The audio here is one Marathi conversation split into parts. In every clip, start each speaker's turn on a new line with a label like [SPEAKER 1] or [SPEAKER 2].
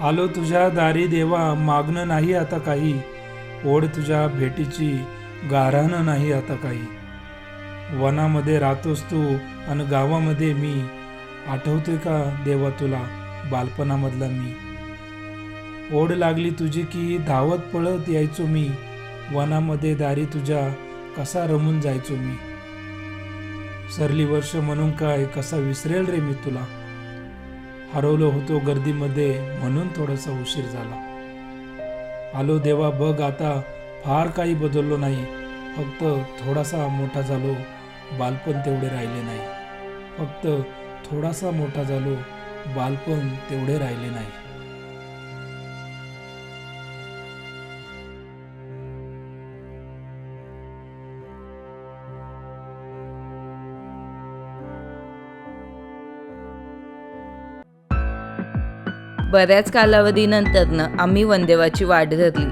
[SPEAKER 1] आलो तुझ्या दारी देवा मागणं नाही आता काही. ओढ तुझ्या भेटीची गाऱ्हाणं नाही आता काही. वनामध्ये राहतोस तू आणि गावामध्ये मी. आठवतोय का देवा तुला बालपणामधला मी? ओढ लागली तुझी की धावत पळत यायचो मी. वनामध्ये दारी तुझ्या कसा रमून जायचो मी? सरली वर्ष म्हणून काय कसा विसरेल रे मी तुला? हरवलो होतो गर्दीमध्ये म्हणून थोडासा उशीर झाला. आलो देवा बघ आता फार काही बदललो नाही. फक्त थोडासा मोठा झालो बालपण तेवढे राहिले नाही. फक्त थोडासा मोठा झालो बालपण तेवढे राहिले नाही.
[SPEAKER 2] बऱ्याच कालावधीनंतरनं आम्ही वनदेवाची वाट धरली.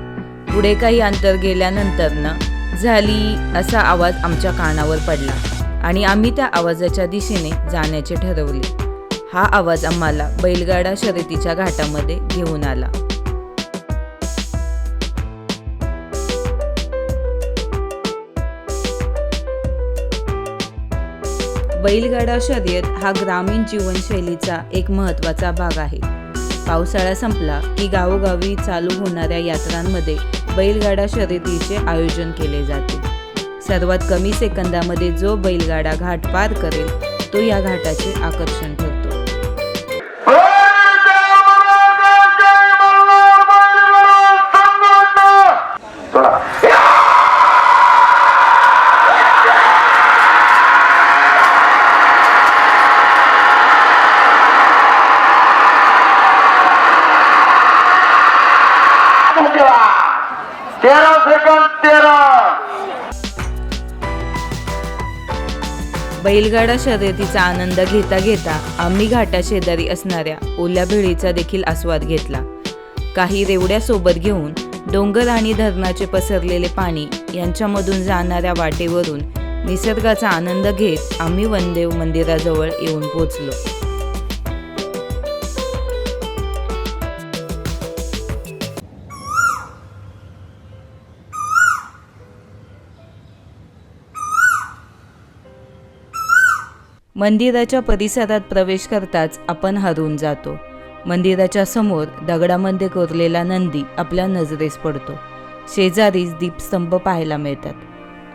[SPEAKER 2] पुढे काही अंतर गेल्यानंतरनं झाली असा आवाज आमच्या कानावर पडला आणि आम्ही त्या आवाजाच्या दिशेने जाण्याचे ठरवले. हा आवाज आम्हाला बैलगाडा शर्यतीच्या घाटामध्ये घेऊन आला. बैलगाडा शर्यत हा ग्रामीण जीवनशैलीचा एक महत्त्वाचा भाग आहे. पावसाळा संपला की गावोगावी चालू होणाऱ्या यात्रांमध्ये बैलगाडा शर्यतीचे आयोजन केले जाते. सर्वात कमी सेकंदामध्ये जो बैलगाडा घाट पार करेल तो या घाटाचे आकर्षण ठरतो.
[SPEAKER 3] तेरा. सेकंद तेरा.
[SPEAKER 2] बैलगाडा शर्यतीचा आनंद घेता घेता आम्ही घाटाशेजारी असणाऱ्या ओल्या भेळीचा देखील आस्वाद घेतला. काही रेवड्या सोबत घेऊन डोंगर आणि धरणाचे पसरलेले पाणी यांच्यामधून जाणाऱ्या वाटेवरून निसर्गाचा आनंद घेत आम्ही वनदेव मंदिराजवळ येऊन पोचलो मंदिराच्या परिसरात प्रवेश करताच आपण हरवून जातो. मंदिराच्या समोर दगडामध्ये कोरलेला नंदी आपल्या नजरेस पडतो. शेजारीच दीपस्तंभ पाहायला मिळतात.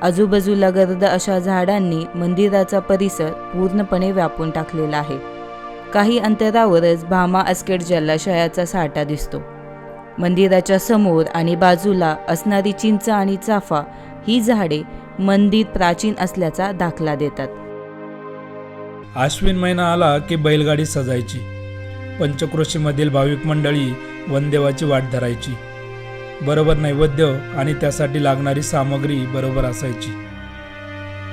[SPEAKER 2] आजूबाजूला गर्द अशा झाडांनी मंदिराचा परिसर पूर्णपणे व्यापून टाकलेला आहे. काही अंतरावरच भामा अस्केट जलाशयाचा साठा दिसतो. मंदिराच्या समोर आणि बाजूला असणारी चिंच आणि चाफा ही झाडे मंदिर प्राचीन असल्याचा दाखला देतात.
[SPEAKER 1] आश्विन महिना आला की बैलगाडी सजायची. पंचक्रोशीमधील भाविक मंडळी वनदेवाची वाट धरायची. बरोबर नैवेद्य आणि त्यासाठी लागणारी सामग्री बरोबर असायची.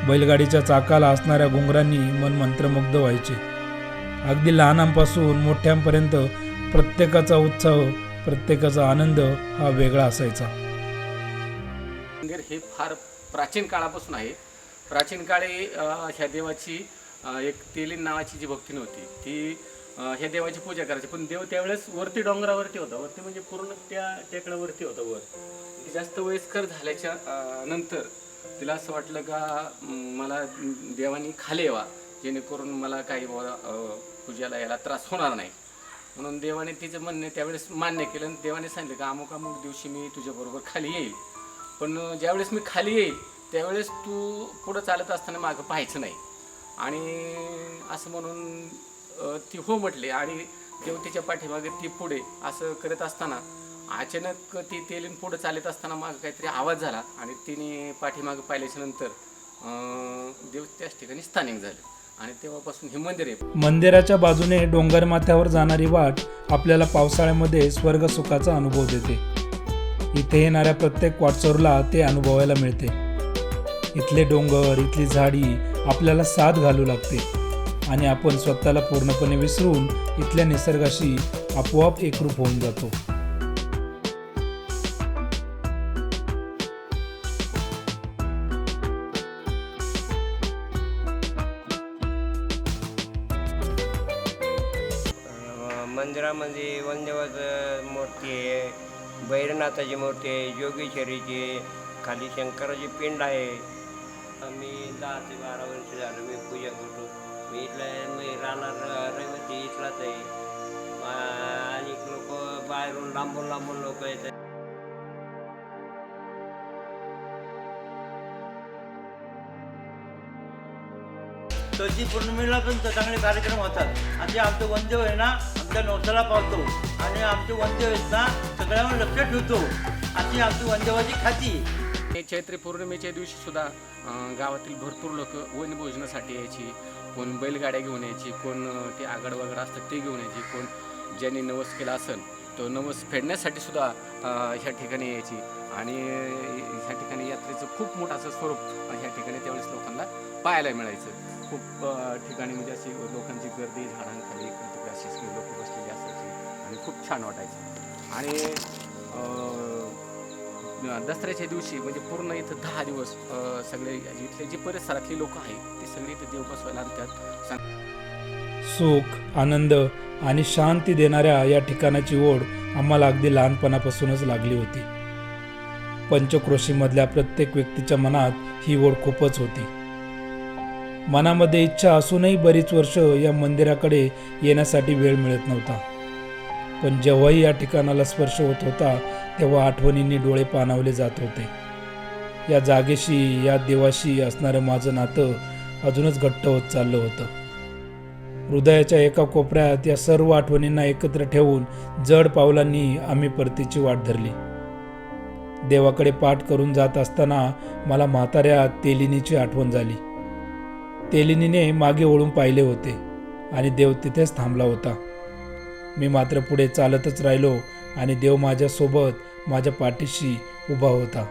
[SPEAKER 1] बैलगाडीच्या चाकाला असणाऱ्या घुंगरांनी मन मंत्रमुग्ध व्हायचे. अगदी लहानांपासून मोठ्यांपर्यंत प्रत्येकाचा उत्साह प्रत्येकाचा आनंद हा वेगळा असायचा.
[SPEAKER 4] मंदिर हे फार प्राचीन काळापासून आहे. प्राचीन काळी ह्या देवाची एक तेलीन नावाची जी भक्ती नव्हती ती ह्या देवाची पूजा करायची. पण देव त्यावेळेस वरती डोंगरावरती होता. वरती म्हणजे पूर्ण त्या टेकडावरती होता वर. ती जास्त वयस्कर झाल्याच्यानंतर तिला असं वाटलं का मला देवानी खाली यावा. जेणेकरून मला काही पूजेला यायला त्रास होणार नाही. म्हणून देवाने तिचं म्हणणे त्यावेळेस मान्य केलं आणि देवाने सांगितलं का अमुक अमुक दिवशी मी तुझ्याबरोबर खाली येईल. पण ज्यावेळेस मी खाली येईल त्यावेळेस तू पुढं चालत असताना मागं पाहायचं नाही. आणि असं म्हणून ती हो म्हटले आणि देवतेच्या पाठीमागे ती पुढे असं करत असताना अचानक ती तेलीन पुढं चालत असताना मागं काहीतरी आवाज झाला आणि तिने पाठीमागं पाहिल्याच्या नंतर देव त्याच ठिकाणी स्थानिक झाले. आणि तेव्हापासून हे मंदिर आहे.
[SPEAKER 1] मंदिराच्या बाजूने डोंगर माथ्यावर जाणारी वाट आपल्याला पावसाळ्यामध्ये स्वर्ग सुखाचा अनुभव देते. इथे येणाऱ्या प्रत्येक वाटचोरला ते अनुभवायला मिळते. इथले डोंगर इथली झाडी आपल्याला साथ घालू लागते. आणि आपण स्वतःला पूर्णपणे विसरून इथल्या निसर्गाशी आपोआप एकरूप होऊन जातो.
[SPEAKER 3] मंदिरामध्ये वनदेवाचं मूर्ती आहे भैरनाथाची मूर्ती आहे जोगेश्वरीची खाली शंकराची पिंड आहे. मी दहा ते बारा वर्ष झालं मी पूजा करतो. मी इथला मी राहणार रहिवासी इथलाच आहे. आणि लोक बाहेरून लांबून लांबून लोक येतात.
[SPEAKER 5] चौथी पौर्णिमेला पण चांगले कार्यक्रम होतात. आणि आमचं वंदेव आहे ना आमच्या नवसाला पावतो. आणि आमचे वंदेव आहेत ना सगळ्यांवर लक्ष ठेवतो. अशी आमची वंदेवाची खाती.
[SPEAKER 4] चैत्री पौर्णिमेच्या दिवशी सुद्धा गावातील भरपूर लोक वनभोजनासाठी यायची कोण बैलगाड्या घेऊन यायची कोण ते आगड वगैरे असतात ते घेऊन यायची कोण ज्यांनी नवस केला असेल तो नवस फेडण्यासाठी सुद्धा ह्या ठिकाणी यायची. आणि ह्या ठिकाणी यात्रेचं खूप मोठं असं स्वरूप ह्या ठिकाणी त्यावेळेस लोकांना पाहायला मिळायचं. खूप ठिकाणी म्हणजे अशी लोकांची गर्दी झाडांखाली इकडे तिकडे अशी लोक बसलेली असायची आणि खूप छान वाटायचं. आणि दसऱ्याच्या दिवशी म्हणजे पूर्ण इथं दहा दिवस सगळे इथले जे परिसरातले लोक आहेत ते सगळे इथे देव बसवायला आणतात.
[SPEAKER 1] सुख आनंद आणि शांती देणाऱ्या या ठिकाणाची ओढ आम्हाला अगदी लहानपणापासूनच लागली होती. पंचक्रोशीमधल्या प्रत्येक व्यक्तीच्या मनात ही ओढ खूपच होती. मनामध्ये इच्छा असूनही बरीच वर्ष या मंदिराकडे येण्यासाठी वेळ मिळत नव्हता. पण जेव्हाही या ठिकाणाला स्पर्श होत होता तेव्हा आठवणींनी डोळे पाणावले जात होते. या जागेशी या देवाशी असणारं माझं नातं अजूनच घट्ट होत चाललं होतं. हृदयाच्या एका कोपऱ्यात या सर्व आठवणींना एकत्र ठेवून जड पावलांनी आम्ही परतीची वाट धरली. देवाकडे पाठ करून जात असताना मला म्हाताऱ्या तेलिनीची आठवण झाली. तेलिनीने मागे ओळून पाहिले होते आणि देव तिथेच थांबला होता. मी मात्र पुढे चालतच राहिलो आणि देव माझ्यासोबत माझ्या पाठीशी उभा होता.